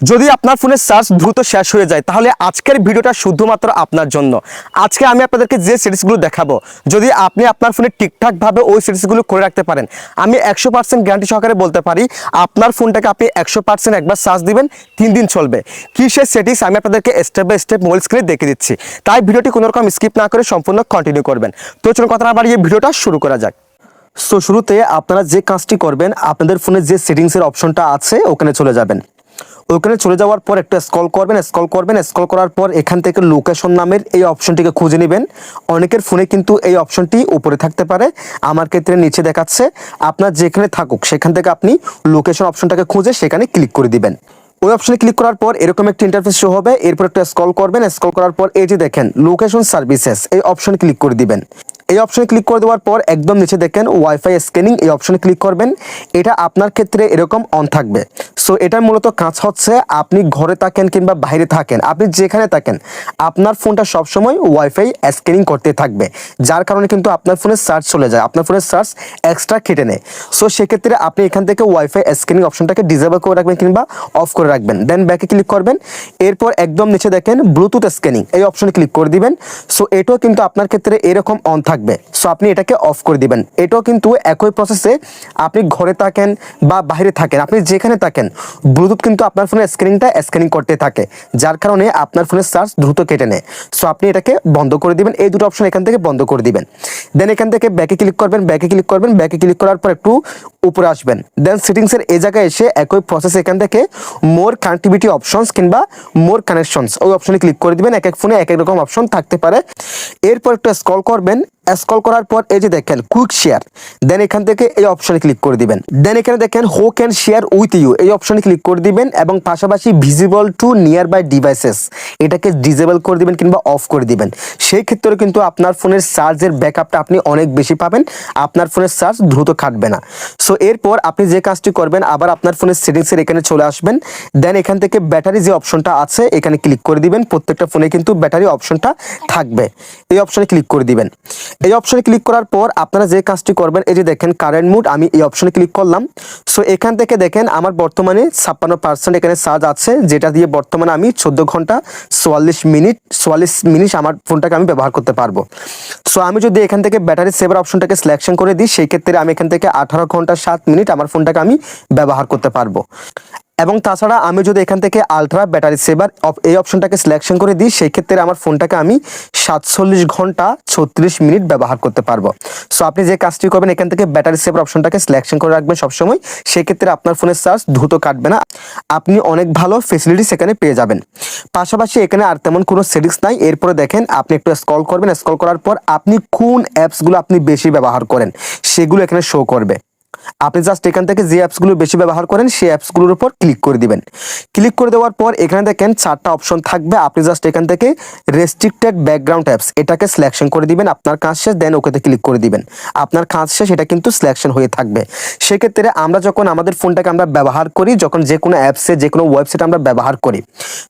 যদি আপনার ফোনের চার্জ দ্রুত শেষ হয়ে যায়, তাহলে আজকের ভিডিওটা শুধুমাত্র আপনার জন্য। আজকে আমি আপনাদেরকে যে সিরিজগুলো দেখাবো, যদি আপনি আপনার ফোনে ঠিকঠাকভাবে ওই সিরিজগুলো করে রাখতে পারেন, আমি একশো পার্সেন্ট গ্যারান্টি সহকারে বলতে পারি, আপনার ফোনটাকে আপনি একশো পার্সেন্ট একবার চার্জ দিবেন, তিন দিন চলবে। কি সেই সেটিংস আমি আপনাদেরকে স্টেপ বাই স্টেপ মোবাইল স্ক্রিনে দেখে দিচ্ছি। তাই ভিডিওটি কোনো রকম স্কিপ না করে সম্পূর্ণ কন্টিনিউ করবেন। তো চলুন কথা না বাড়িয়ে ভিডিওটা শুরু করা যাক। সো শুরুতে আপনারা যে কাজটি করবেন, আপনাদের ফোনে যে সেটিংসের অপশনটা আছে, ওখানে চলে যাবেন। ওখানে চলে যাওয়ার পর একটা স্কল করবেন স্কল করবেন স্কল করার পর এখান থেকে লোকেশন নামের এই অপশনটিকে খুঁজে নেবেন। অনেকের ফোনে কিন্তু এই অপশনটি উপরে থাকতে পারে। আমার ক্ষেত্রে নিচে দেখাচ্ছে, আপনার যেখানে থাকুক, সেখান থেকে আপনি লোকেশন অপশনটাকে খুঁজে সেখানে ক্লিক করে দিবেন। ওই অপশনে ক্লিক করার পর এরকম একটা ইন্টারফেস শো হবে, এরপর একটা স্কল করবেন স্কল করার পর এই যে দেখেন লোকেশন সার্ভিসেস এই অপশন ক্লিক করে দিবেন। এই অপশনে ক্লিক করে দেওয়ার পর একদম নিচে দেখেন ওয়াইফাই স্ক্যানিং এই অপশনে ক্লিক করবেন। এটা আপনার ক্ষেত্রে এরকম অন থাকবে। সো এটা মূলত কাজ হচ্ছে, আপনি ঘরে থাকেন কিংবা বাইরে থাকেন, আপনি যেখানে থাকেন, আপনার ফোনটা সবসময় ওয়াইফাই স্ক্যানিং করতে থাকবে। যার কারণে কিন্তু আপনার ফোনের চার্জ চলে যায়, আপনার ফোনের চার্জ এক্সট্রা কেটে নেয়। সো সেক্ষেত্রে আপনি এখান থেকে ওয়াইফাই স্ক্যানিং অপশনটাকে ডিসেবল করে রাখবেন কিংবা অফ করে রাখবেন। দেন ব্যাকে ক্লিক করবেন, এরপর একদম নিচে দেখেন ব্লুটুথ স্ক্যানিং এই অপশনে ক্লিক করে দিবেন। সো এটাও কিন্তু আপনার ক্ষেত্রে এরকম অন থাকবে। সো আপনি এটাকে অফ করে দিবেন। এটাও কিন্তু একই প্রসেসে আপনি ঘরে থাকেন বা বাইরে থাকেন, আপনি যেখানে থাকেন ব্লুটুথ কিন্তু আপনার ফোনের স্ক্রিনটা স্ক্যানিং করতে থাকে, যার কারণে আপনার ফোনের চার্জ দ্রুত কেটে নেয়। সো আপনি এটাকে বন্ধ করে দিবেন। এই দুটো অপশন এখান থেকে বন্ধ করে দিবেন। দেন এখান থেকে ব্যাকে ক্লিক করবেন ব্যাকে ক্লিক করবেন ব্যাকে ক্লিক করার পর একটু উপরে আসবেন। দেন সেটিংসের এই জায়গায় এসে একই প্রসেস এখান থেকে মোর কানেক্টিভিটি অপশনস কিংবা মোর কানেকশনস ওই অপশনে ক্লিক করে দিবেন। এক এক ফোনে এক এক রকম অপশন থাকতে পারে। এরপর একটু স্ক্রল করবেন। স্ক্রল করার পর এই যে দেখেন কুইক শেয়ার দেন এখান থেকে এই অপশনে ক্লিক করে দিবেন। দেন এখানে দেখেন হো ক্যান শেয়ার উইথ ইউ এই অপশনে ক্লিক করে দিবেন এবং পাশাপাশি visible to nearby devices এটাকে ডিজেবল করে দিবেন কিংবা অফ করে দিবেন। সেই ক্ষেত্রে কিন্তু আপনার ফোনের চার্জের ব্যাকআপটা আপনি অনেক বেশি পাবেন। আপনার ফোনের চার্জ দ্রুত কাটবে না। সো এরপর আপনি যে কাজটি করবেন, আবার আপনার ফোনের সেটিংসের এখানে চলে আসবেন। দেন এখান থেকে ব্যাটারি যে অপশনটা আছে, এখানে ক্লিক করে দিবেন। প্রত্যেকটা ফোনে কিন্তু ব্যাটারি অপশনটা থাকবে। এই অপশনে ক্লিক করে দিবেন। এই অপশনে ক্লিক করার পর আপনারা যে কাজটি করবেন, এই যে দেখেন কারেন্ট মুড আমি এই অপশনে ক্লিক করলাম। সো এখান থেকে দেখেন আমার বর্তমানে ছাপ্পান্ন পার্সেন্ট এখানে চার্জ আছে, যেটা দিয়ে বর্তমানে আমি চোদ্দ ঘণ্টা চুয়াল্লিশ মিনিট চুয়াল্লিশ মিনিট আমার ফোনটাকে আমি ব্যবহার করতে পারব। সো আমি যদি এখান থেকে ব্যাটারি সেভার অপশনটাকে সিলেকশন করে দিই, সেই ক্ষেত্রে আমি এখান থেকে আঠারো ঘণ্টা সাত মিনিট আমার ফোনটাকে আমি ব্যবহার করতে পারব। এবং তাছাড়া আমি যদি এখান থেকে আলট্রা ব্যাটারি সেভার এই অপশনটাকে সিলেকশন করে দিই, সেই ক্ষেত্রে আমার ফোনটাকে আমি সাতচল্লিশ ঘণ্টা ছত্রিশ মিনিট ব্যবহার করতে পারব। সো আপনি যে কাজটি করবেন, এখান থেকে ব্যাটারি সেভার অপশনটাকে সিলেকশন করে রাখবেন সবসময়। সেক্ষেত্রে আপনার ফোনের চার্জ দ্রুত কাটবে না। আপনি অনেক ভালো ফেসিলিটিস এখানে পেয়ে যাবেন। পাশাপাশি এখানে আর তেমন কোনো সেটিংস নাই। এরপরে দেখেন, আপনি একটু স্ক্রল করবেন। স্ক্রল করার পর আপনি কোন অ্যাপসগুলো আপনি বেশি ব্যবহার করেন, সেগুলো এখানে শো করবে। আপনি জাস্ট এখান থেকে যে অ্যাপসগুলো বেশি ব্যবহার করেন, সেই অ্যাপসগুলোর উপর ক্লিক করে দিবেন। ক্লিক করে দেওয়ার পর এখানে দেখেন চারটা অপশন থাকবে। আপনি জাস্ট এখান থেকে রেস্ট্রিক্টেড ব্যাকগ্রাউন্ড অ্যাপস এটাকে সিলেকশন করে দিবেন, আপনার কাজ শেষ দেন ওকেতে ক্লিক করে দিবেন। আপনার কাজ শেষ, এটা কিন্তু সিলেকশন হয়ে থাকবে। সেক্ষেত্রে আমরা যখন আমাদের ফোনটাকে আমরা ব্যবহার করি, যখন যে কোনো অ্যাপসে যে কোনো ওয়েবসাইট আমরা ব্যবহার করি,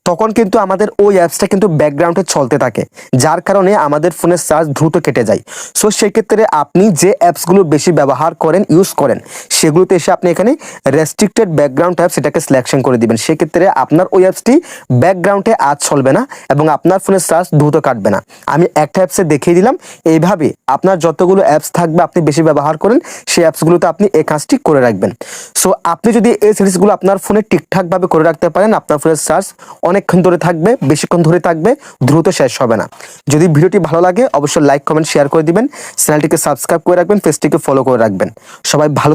তখন কিন্তু আমাদের ওই অ্যাপসটা কিন্তু ব্যাকগ্রাউন্ডে চলতে থাকে, যার কারণে আমাদের ফোনের চার্জ দ্রুত কেটে যায়। সো সেক্ষেত্রে আপনি যে অ্যাপসগুলো বেশি ব্যবহার করেন ইউজ করেন সেগুলোতে এসে আপনি এখানে রেস্ট্রিক্টেড ব্যাকগ্রাউন্ড অ্যাপস এটাকে সিলেকশন করে দিবেন। সেক্ষেত্রে আপনার ওই অ্যাপসটি ব্যাকগ্রাউন্ডে আজ চলবে না এবং আপনার ফোনের চার্জ দ্রুত কাটবে না। আমি একটা অ্যাপসে দেখিয়ে দিলাম। এইভাবে আপনার যতগুলো অ্যাপস থাকবে আপনি বেশি ব্যবহার করেন, সেই অ্যাপসগুলোতে আপনি এই কাজটি করে রাখবেন। সো আপনি যদি এই সিরিজগুলো আপনার ফোনে ঠিকঠাকভাবে করে রাখতে পারেন, আপনার ফোনের চার্জ অনেকক্ষণ ধরে থাকবে, বেশিক্ষণ ধরে থাকবে, দ্রুত শেষ হবে না। যদি ভিডিওটি ভালো লাগে, অবশ্যই লাইক কমেন্ট শেয়ার করে দিবেন। চ্যানেলটিকে সাবস্ক্রাইব করে রাখবেন পেজটিকে ফলো করে রাখবেন। সবাই ভালো